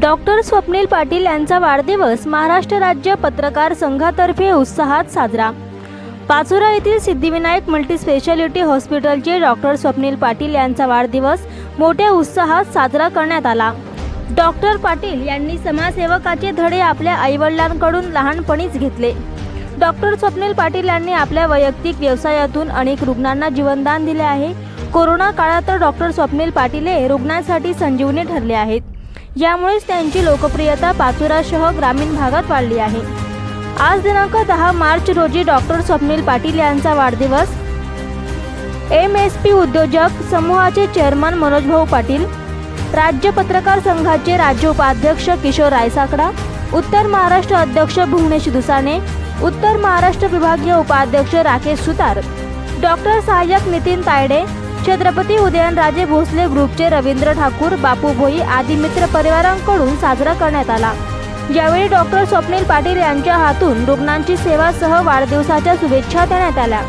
Doctor Swapnil Patil यांचा वाढदिवस महाराष्ट्र राज्य पत्रकार संघातर्फे उत्साहात साजरा. पाचोरा येथील सिद्धिविनायक मल्टीस्पेशालिटी हॉस्पिटलचे डॉक्टर स्वप्नील पाटील यांचा वाढदिवस मोठ्या उत्साहात साजरा करण्यात आला. डॉक्टर पाटील यांनी समाजसेवकाचे धडे आपल्या आईवडिलांकडून लहानपणीच घेतले. डॉक्टर स्वप्नील पाटील यांनी आपल्या वैयक्तिक व्यवसायातून अनेक रुग्णांना जीवनदान दिले आहे. कोरोना काळात तर डॉक्टर स्वप्नील पाटील हे रुग्णांसाठी संजीवनी ठरले आहेत. यामुळेच त्यांची लोकप्रियता पाचोरासह ग्रामीण भागात वाढली आहे. आज दिनांक दहा मार्च रोजी डॉक्टर स्वप्नील पाटील यांचा वाढदिवस. एम एस पी उद्योजक समूहाचे चेअरमन मनोजभाऊ पाटील राज्य पत्रकार संघाचे राज्य उपाध्यक्ष किशोर रायसाकडा उत्तर महाराष्ट्र अध्यक्ष भुवनेश दुसाने उत्तर महाराष्ट्र विभागीय उपाध्यक्ष राकेश सुतार डॉक्टर सहाय्यक नितीन तायडे छत्रपती उदयनराजे भोसले ग्रुपचे रवींद्र ठाकूर बापू भोई आदी मित्र परिवारांकडून साजरा करण्यात आला. यावेळी डॉक्टर स्वप्नील पाटील यांच्या हातून रुग्णांची सेवासह वाढदिवसाच्या शुभेच्छा देण्यात आल्या.